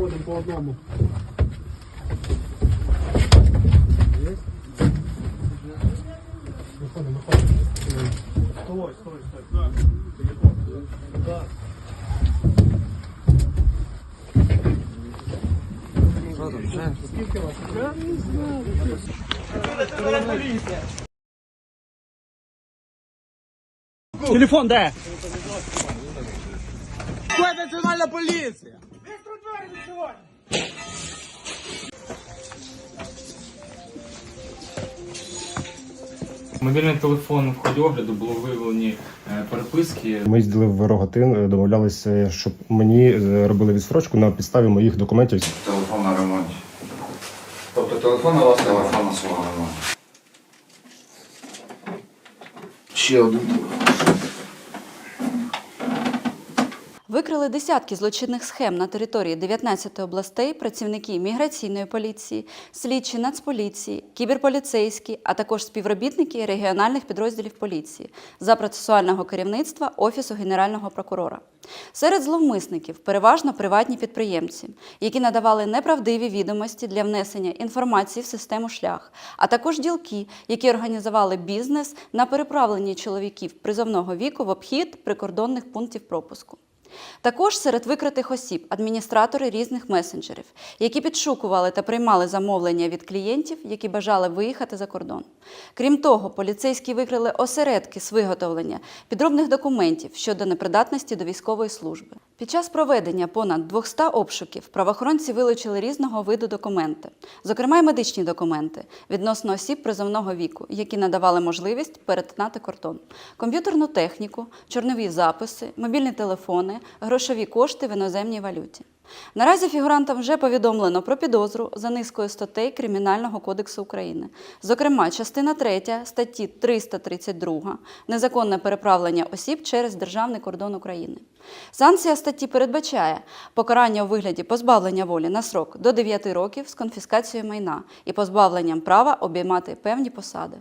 Виходимо по одному. Виходимо, виходимо. Стой, стой, стой. Так. Телефон. Так. Скільки вас? Я не знаю. Телефон де? Це національна поліція! Мобільний телефон в ході огляду було виявлені е, переписки. Ми їздили в Рогатин, е, домовлялися, щоб мені е, робили відстрочку на підставі моїх документів. Телефон на ремонті. Тобто телефон у вас телефон на свого ремонту. Ще один телефон. Викрили десятки злочинних схем на території 19 областей працівники міграційної поліції, слідчі Нацполіції, кіберполіцейські, а також співробітники регіональних підрозділів поліції за процесуального керівництва Офісу Генерального прокурора. Серед зловмисників переважно приватні підприємці, які надавали неправдиві відомості для внесення інформації в систему шлях, а також ділки, які організували бізнес на переправленні чоловіків призовного віку в обхід прикордонних пунктів пропуску. Також серед викритих осіб адміністратори різних месенджерів, які підшукували та приймали замовлення від клієнтів, які бажали виїхати за кордон. Крім того, поліцейські викрили осередки з виготовлення підробних документів щодо непридатності до військової служби. Під час проведення понад 200 обшуків правоохоронці вилучили різного виду документи, зокрема й медичні документи відносно осіб призовного віку, які надавали можливість перетинати кордон, комп'ютерну техніку, чорнові записи, мобільні телефони, грошові кошти в іноземній валюті. Наразі фігурантам вже повідомлено про підозру за низкою статей Кримінального кодексу України, зокрема, частина 3 статті 332 незаконне переправлення осіб через державний кордон України. Санкція статті передбачає покарання у вигляді позбавлення волі на срок до 9 років з конфіскацією майна і позбавленням права обіймати певні посади.